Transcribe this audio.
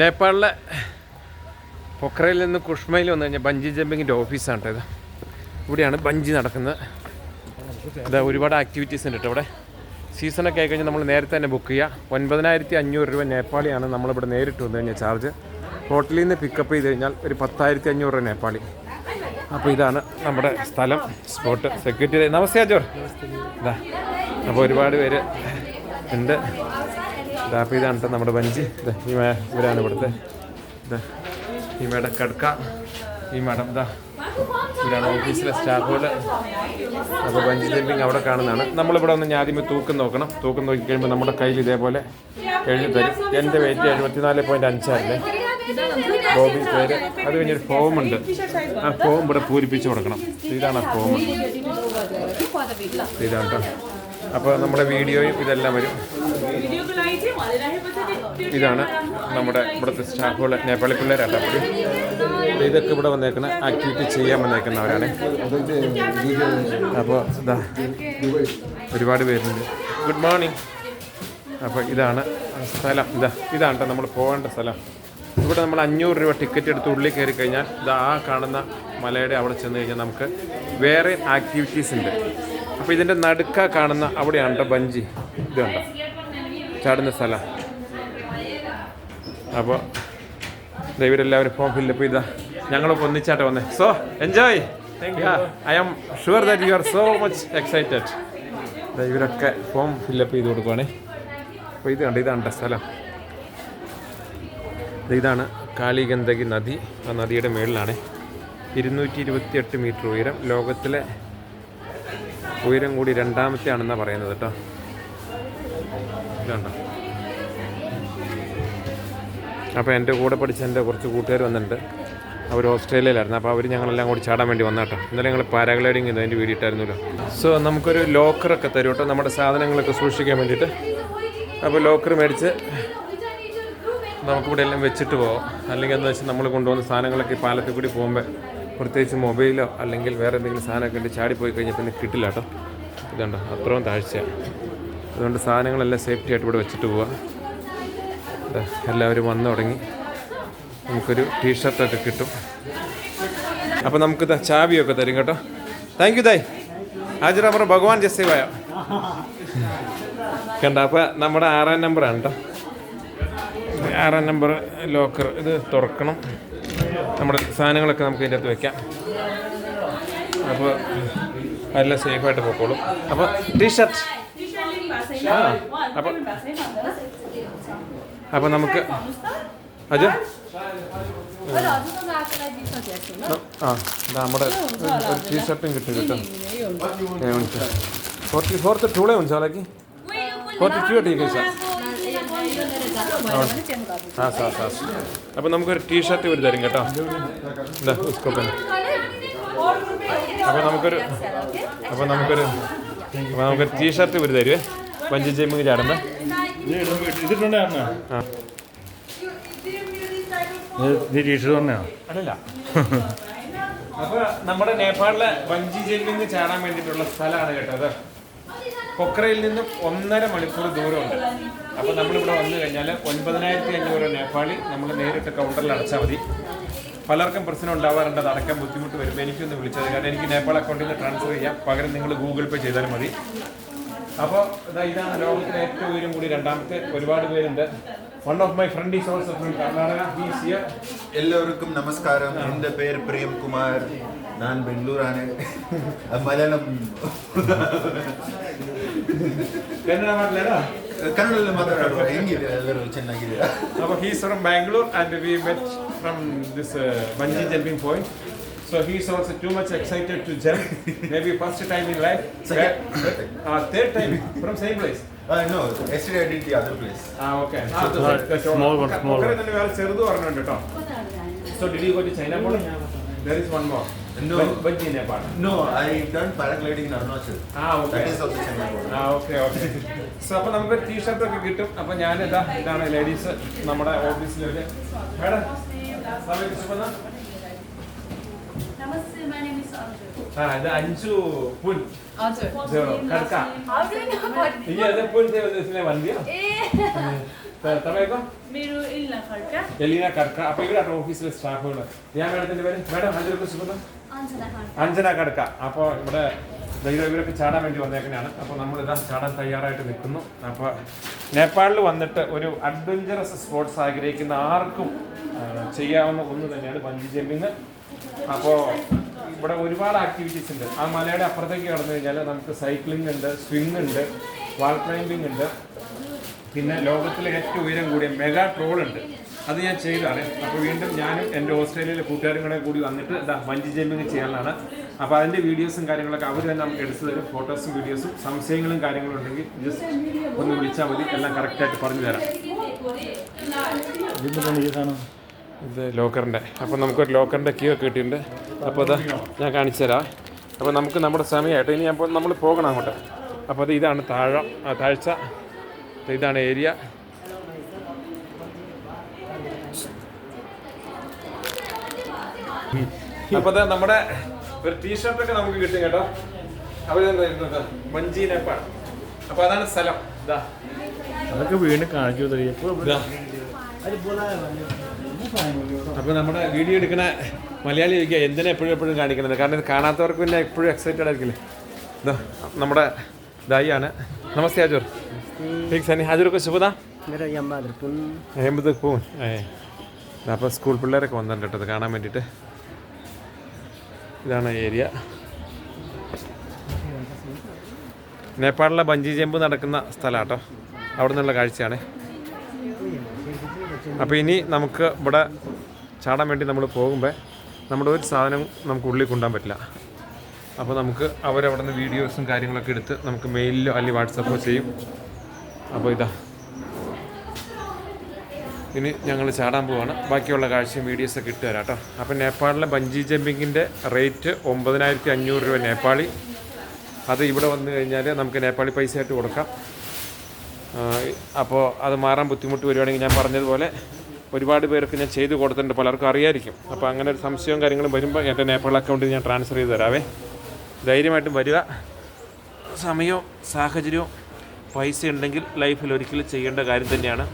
നേപ്പാളിലെ പൊക്രയിൽ നിന്ന് കുഷ്മയിൽ വന്നു കഴിഞ്ഞാൽ ബഞ്ചി ജമ്പിങ്ങിന്റെ ഓഫീസാണ് കേട്ടോ ഇത്. ഇവിടെയാണ് ബഞ്ചി നടക്കുന്നത്. ഇതാ ഒരുപാട് ആക്ടിവിറ്റീസ് ഉണ്ട് കേട്ടോ ഇവിടെ. സീസണൊക്കെ ആയി കഴിഞ്ഞാൽ നമ്മൾ നേരത്തെ തന്നെ ബുക്ക് ചെയ്യുക. ഒൻപതിനായിരത്തി അഞ്ഞൂറ് രൂപ നേപ്പാളിയാണ് നമ്മളിവിടെ നേരിട്ട് വന്നു കഴിഞ്ഞാൽ ചാർജ് ഹോട്ടലിൽ നിന്ന് പിക്കപ്പ് ചെയ്ത് കഴിഞ്ഞാൽ ഒരു പത്തായിരത്തി അഞ്ഞൂറ് രൂപ നേപ്പാളി. അപ്പോൾ ഇതാണ് നമ്മുടെ സ്ഥലം സ്പോട്ട് സെക്യൂരിറ്റി നമസ്തേ. അജോർ ഇതാ. അപ്പോൾ ഒരുപാട് പേര് ഉണ്ട്. അപ്പോൾ ഇതാണ് നമ്മുടെ വഞ്ചി ഇതാ ഈ മേ ഇവരാണ് ഇവിടുത്തെ മേഡം കടുക്ക. ഈ മേഡം ഇതാ ഇവരാണ് ഓഫീസിലെ സ്റ്റാഫുകൾ അപ്പോൾ വഞ്ചി ജമ്പിങ് അവിടെ കാണുന്നതാണ്. നമ്മളിവിടെ ഒന്ന് ആദ്യമേ തൂക്കം നോക്കണം. തൂക്കം നോക്കി കഴിയുമ്പോൾ നമ്മുടെ കയ്യിൽ ഇതേപോലെ എഴുതി തരും. എന്റെ വെയിറ്റ് എഴുപത്തിനാല് പോയിന്റ് അഞ്ചായിരുന്നേ ബോബി പേര് അത് കഴിഞ്ഞൊരു ഫോം ഉണ്ട്. ആ ഫോം ഇവിടെ പൂരിപ്പിച്ച് കൊടുക്കണം. ഇതാണ് ആ ഫോം ഇതാണ് കേട്ടോ അപ്പോൾ നമ്മുടെ വീഡിയോയും ഇതെല്ലാം വരും. ഇതാണ് നമ്മുടെ ഇവിടുത്തെ സ്റ്റാഫുകൾ നേപ്പാളി പിള്ളേരാട്ടോ അപ്പോൾ ഇതൊക്കെ ഇവിടെ വന്നേക്കുന്ന ആക്ടിവിറ്റി ചെയ്യാൻ വന്നേക്കുന്നവരാണ്. അപ്പോൾ ഇതാ ഒരുപാട് പേരുണ്ട്. ഗുഡ് മോർണിംഗ് അപ്പോൾ ഇതാണ് സ്ഥലം. ഇതാ ഇതാണ് നമ്മൾ പോകേണ്ട സ്ഥലം. ഇവിടെ നമ്മൾ അഞ്ഞൂറ് രൂപ ടിക്കറ്റ് എടുത്ത് ഉള്ളിൽ കയറി കഴിഞ്ഞാൽ ഇതാ ആ കാണുന്ന മലയുടെ അവിടെ ചെന്ന് കഴിഞ്ഞാൽ നമുക്ക് വേറെ ആക്ടിവിറ്റീസ് ഉണ്ട്. അപ്പോൾ ഇതിന്റെ നടുക്ക കാണുന്ന അവിടെയാണ് കേട്ടോ ബഞ്ചി. ഇത് കണ്ടോ ചാടുന്ന സ്ഥലം. അപ്പോൾ ദൈവരെല്ലാവരും ഫോം ഫില്ലപ്പ് ചെയ്താ. ഞങ്ങളൊക്കെ ഒന്നിച്ചാട്ടെ വന്നേ. So enjoy I am sure that you are so much excited ഇവരൊക്കെ ഫോം ഫില്ലപ്പ് ചെയ്ത് കൊടുക്കുവാണേ. അപ്പോൾ ഇത് കണ്ട? ഇതാണ് സ്ഥലം? ഇതാണ് കാളിഗന്ധകി നദി. ആ നദിയുടെ മുകളിലാണ് ഇരുന്നൂറ്റി ഇരുപത്തിയെട്ട് മീറ്റർ ഉയരം. ലോകത്തിലെ ഉയരം കൂടി രണ്ടാമത്തെ ആണെന്നാണ് പറയുന്നത് കേട്ടോ. ഇതുണ്ടോ? അപ്പോൾ എന്റെ കൂടെ പഠിച്ച എന്റെ കുറച്ച് കൂട്ടുകാർ വന്നിട്ടുണ്ട്. അവർ ഓസ്ട്രേലിയയിലായിരുന്നു. അപ്പോൾ അവർ ഞങ്ങളെല്ലാം കൂടി ചാടാൻ വേണ്ടി വന്നാട്ടോ ഇന്നലെ ഞങ്ങൾ പാരാഗ്ലൈഡിങ് ചെയ്തു അതിന്റെ വീഡിയോ ഇട്ടായിരുന്നല്ലോ. സോ നമുക്കൊരു ലോക്കറൊക്കെ തരും കേട്ടോ. നമ്മുടെ സാധനങ്ങളൊക്കെ സൂക്ഷിക്കാൻ വേണ്ടിയിട്ട്. അപ്പോൾ ലോക്കർ മേടിച്ച് നമുക്കിവിടെ എല്ലാം വെച്ചിട്ട് പോകാം അല്ലെങ്കിൽ എന്താ വെച്ചാൽ നമ്മൾ കൊണ്ടുവന്ന സാധനങ്ങളൊക്കെ പാലത്തിൽ കൂടി പോകുമ്പോൾ പ്രത്യേകിച്ച് മൊബൈലോ അല്ലെങ്കിൽ വേറെ എന്തെങ്കിലും സാധനമൊക്കെ ഉണ്ട് ചാടിപ്പോയി കഴിഞ്ഞാൽ പിന്നെ കിട്ടില്ല കേട്ടോ. ഇതുണ്ട്? അത്രയും താഴ്ചയാണ് അതുകൊണ്ട് സാധനങ്ങളെല്ലാം സേഫ്റ്റി ആയിട്ട് ഇവിടെ വെച്ചിട്ട് പോവാം. എല്ലാവരും വന്നു തുടങ്ങി. നമുക്കൊരു ടീഷർട്ടൊക്കെ കിട്ടും. അപ്പോൾ നമുക്ക് ചാവിയൊക്കെ തരും കേട്ടോ. താങ്ക് യു ദായ് ഹാജർ അമർ ഭഗവാൻ ജസ്സേവായ കണ്ട? അപ്പോൾ നമ്മുടെ ആറാം നമ്പറാണ് കേട്ടോ. ആറാം നമ്പർ ലോക്കർ ഇത് തുറക്കണം. നമ്മുടെ സാധനങ്ങളൊക്കെ നമുക്ക് ഇതിന്റെ അകത്ത് വയ്ക്കാം അപ്പോൾ എല്ലാം സേഫായിട്ട് പോയിക്കോളും അപ്പോൾ ടീഷർട്ട് ആ അപ്പോൾ അപ്പോൾ നമുക്ക് അജു? ആ നമ്മുടെ ഒരു ടീഷർട്ടും കിട്ടും കിട്ടും. ഫോർട്ടി ഫോർത്ത് ടൂളേ ഉണ്ട് സാലക്ക് ഫോർട്ടി ടു ടീ സാർ ആ സാർ സാർ അപ്പോൾ നമുക്കൊരു ടീഷർട്ട് ഒരു തരും കേട്ടോ. എന്താ ഉസ്കോപ്പൻ. അപ്പോൾ നമുക്കൊരു അപ്പോൾ നമുക്കൊരു അപ്പോൾ നമുക്കൊരു ടീഷർട്ട് ഒരു തരുവേ. പഞ്ചു ചെയ്യുമ്പോൾ ആ. ടീഷർട്ട് തന്നെയാണ് അല്ലല്ല. അപ്പൊ നമ്മുടെ നേപ്പാളിലെ വഞ്ചി ജെല്ലിങ് ചാടാൻ വേണ്ടിയിട്ടുള്ള സ്ഥലമാണ് കേട്ടത് പൊക്രയിൽ നിന്നും ഒന്നര മണിക്കൂർ ദൂരമുണ്ട്. അപ്പോൾ നമ്മളിവിടെ വന്നു കഴിഞ്ഞാൽ ഒൻപതിനായിരത്തി അഞ്ഞൂറ് നേപ്പാളി നമ്മൾ നേരിട്ട് കൗണ്ടറിൽ അടച്ചാൽ മതി. പലർക്കും പ്രശ്നം ഉണ്ടാവാറുണ്ട് അത് അടയ്ക്കാൻ ബുദ്ധിമുട്ട് വരുമ്പോൾ എനിക്കൊന്ന് വിളിച്ചത് കാരണം എനിക്ക് നേപ്പാൾ അക്കൗണ്ടിൽ നിന്ന് ട്രാൻസ്ഫർ ചെയ്യാം. പകരം നിങ്ങൾ ഗൂഗിൾ പേ ചെയ്താലും മതി. അപ്പോൾ ഇതാണ് ലോകത്തിലെ ഏറ്റവും ഉയരം കൂടി രണ്ടാമത്തെ ഒരുപാട് പേരുണ്ട്. One of my friend is also from Karnataka he's എല്ലാവർക്കും നമസ്കാരം. എന്റെ പേര് പ്രിയം കുമാർ. ഞാൻ ബംഗളൂരാണ് മലയാളം. ಕನ್ನಡ ಮಾಡ್ಲೇನಾ ಕನ್ನಡದಲ್ಲಿ ಮಾತಾಡುವ ಹೆಂಗಿದೆ ಎಲ್ಲರೂ ಚೆನ್ನಾಗಿದ್ದೀರಾ Now he's from Bangalore and we met from this uh, bungee jumping point. So he's also too much excited to jump. Maybe first time in life. Second. Uh, third time from same place. Uh, no, yesterday I did the other place. Ah, okay. Ah, small one, small one. തന്നെ വേറെ ചെറുത് പറഞ്ഞുണ്ട് കേട്ടോ So did you go to China Mall? There is one more. No. but in Nepal. No, I done paragliding in Arunachal. Ah, okay. That is also Chennai. Ah okay. Okay so അപ്പോൾ നമുക്ക് T shirt ഒക്കെ കിട്ടും അപ്പോൾ ഞാൻ ഇതാ ഇതാണ് ladies നമ്മുടെ ഓഫീസിൽ മേഡം സമയത്ത് ഇത് അഞ്ചു പുൻ. ಕಡ್ಕ ಈಗ ಅದೇ ಪೂಲ್ ಸೇವೆ చేసిన వండియా తమేకో మీరు ఇల్లా కర్క ఎలినా కర్క అప్పుడు ఇక్కడ అక్కడ ఆఫీసులో స్టాఫ్ ఉన్నారు యా మేడం పేరు మేడం హాజరు കുറിച്ച് അഞ്ജന കടക്ക അപ്പോൾ ഇവിടെ ഇവരൊക്കെ ചാടാൻ വേണ്ടി വന്നേക്കണയാണ് അപ്പോൾ നമ്മൾ ഇതാ ചാടാൻ തയ്യാറായിട്ട് നിൽക്കുന്നു. അപ്പോൾ നേപ്പാളിൽ വന്നിട്ട് ഒരു അഡ്വഞ്ചറസ് സ്പോർട്സ് ആഗ്രഹിക്കുന്ന ആർക്കും ചെയ്യാവുന്ന ഒന്ന് തന്നെയാണ് ബഞ്ചി ജമ്പിങ്. അപ്പോ ഇവിടെ ഒരുപാട് ആക്ടിവിറ്റീസ് ഉണ്ട്. ആ മലയുടെ അപ്പുറത്തേക്ക് കടന്നു കഴിഞ്ഞാൽ നമുക്ക് സൈക്ലിംഗ് ഉണ്ട് സ്വിംഗ് ഉണ്ട് വാൾ ക്ലൈമ്പിംഗ് ഉണ്ട്. പിന്നെ ലോകത്തിലെ ഏറ്റവും ഉയരം കൂടിയ മെഗാ ട്രോൾ ഉണ്ട്. അത് ഞാൻ ചെയ്തതാണ്. അപ്പോൾ വീണ്ടും ഞാനും എന്റെ ഓസ്ട്രേലിയയിലെ കൂട്ടുകാരും കൂടെ കൂടി വന്നിട്ട് ഇതാ വഞ്ചി ജമ്പിങ് ചെയ്യാനാണ് അപ്പോൾ അതിന്റെ വീഡിയോസും കാര്യങ്ങളൊക്കെ അവർ തന്നെ നമുക്ക് എടുത്തു തരും. ഫോട്ടോസും വീഡിയോസും സംശയങ്ങളും കാര്യങ്ങളും ഉണ്ടെങ്കിൽ ജസ്റ്റ് ഒന്ന് വിളിച്ചാൽ മതി. എല്ലാം കറക്റ്റായിട്ട് പറഞ്ഞു തരാം. ഇത് ലോക്കറിന്റെ. അപ്പോൾ നമുക്കൊരു ലോക്കറിന്റെ കീ ഒക്കെ കിട്ടിയിട്ടുണ്ട്. അപ്പോൾ അത് ഞാൻ കാണിച്ചു തരാം അപ്പോൾ നമുക്ക് നമ്മുടെ സമയമായിട്ട് ഇനി അപ്പോൾ നമ്മൾ പോകണം അങ്ങോട്ട്. അപ്പോൾ അത് ഇതാണ് താഴം ആ, താഴ്ച. ഇതാണ് ഏരിയ അപ്പോൾ അത് നമ്മുടെ ഒരു ടീഷർട്ടൊക്കെ നമുക്ക് കിട്ടും കേട്ടോ. അവരെന്താ മഞ്ചി നേപ്പാൾ. അപ്പോൾ അതാണ് സ്ഥലം. ഇതാ. അതൊക്കെ വീണ്ടും കാണിച്ചു തരും അപ്പൊ നമ്മുടെ വീഡിയോ എടുക്കുന്ന മലയാളി ചോദിക്കുക എന്തിനാ എപ്പോഴും എപ്പോഴും കാണിക്കുന്നത്? കാരണം ഇത് കാണാത്തവർക്ക് പിന്നെ എപ്പോഴും എക്സൈറ്റഡ് ആയിരിക്കില്ലേ? നമ്മുടെ ദായിയാണ്. നമസ്തേ ഹാജൂർ. ठीक സനി ഹജൂർക്ക് ശുഭദ. എൺപത് പൂൻ സ്കൂൾ പിള്ളേരൊക്കെ വന്നിട്ടുണ്ട് കേട്ടോ കാണാൻ വേണ്ടിയിട്ട്. ഇതാണ് ഏരിയ. നേപ്പാളിലെ ബഞ്ചി ജമ്പ് നടക്കുന്ന സ്ഥലമാണ് കേട്ടോ. അവിടെ നിന്നുള്ള കാഴ്ചയാണ്. അപ്പോൾ ഇനി നമുക്ക് ഇവിടെ ചാടാൻ വേണ്ടി നമ്മൾ പോകുമ്പോൾ നമ്മുടെ ഒരു സാധനം നമുക്ക് ഉള്ളിൽ കൊണ്ടുപോകാൻ പറ്റില്ല. അപ്പോൾ നമുക്ക് അവരവിടെ നിന്ന് വീഡിയോസും കാര്യങ്ങളൊക്കെ എടുത്ത് നമുക്ക് മെയിലിലോ അല്ലെങ്കിൽ വാട്സപ്പോ ചെയ്യും. അപ്പോൾ ഇതാ. ഇനി ഞങ്ങൾ ചാടാൻ പോവാണ്. ബാക്കിയുള്ള കാഴ്ചയും വീഡിയോസൊക്കെ ഇട്ട് തരാം കേട്ടോ. അപ്പോൾ നേപ്പാളിലെ ബഞ്ചി ജമ്പിങ്ങിന്റെ റേറ്റ് ഒമ്പതിനായിരത്തി അഞ്ഞൂറ് രൂപ നേപ്പാളി. അത് ഇവിടെ വന്നു കഴിഞ്ഞാൽ നമുക്ക് നേപ്പാളി പൈസ ആയിട്ട് കൊടുക്കാം. അപ്പോൾ അത് മാറാൻ ബുദ്ധിമുട്ട് വരികയാണെങ്കിൽ ഞാൻ പറഞ്ഞതുപോലെ ഒരുപാട് പേർക്ക് ഞാൻ ചെയ്ത് കൊടുത്തിട്ടുണ്ട്. പലർക്കും അറിയായിരിക്കും. അപ്പോൾ അങ്ങനെ ഒരു സംശയവും കാര്യങ്ങളും വരുമ്പോൾ എന്റെ നേപ്പാൾ അക്കൗണ്ടിൽ ഞാൻ ട്രാൻസ്ഫർ ചെയ്ത് തരാവേ. ധൈര്യമായിട്ടും വരിക. സമയവും സാഹചര്യവും പൈസ ഉണ്ടെങ്കിൽ ലൈഫിൽ ഒരിക്കലും ചെയ്യേണ്ട കാര്യം തന്നെയാണ്.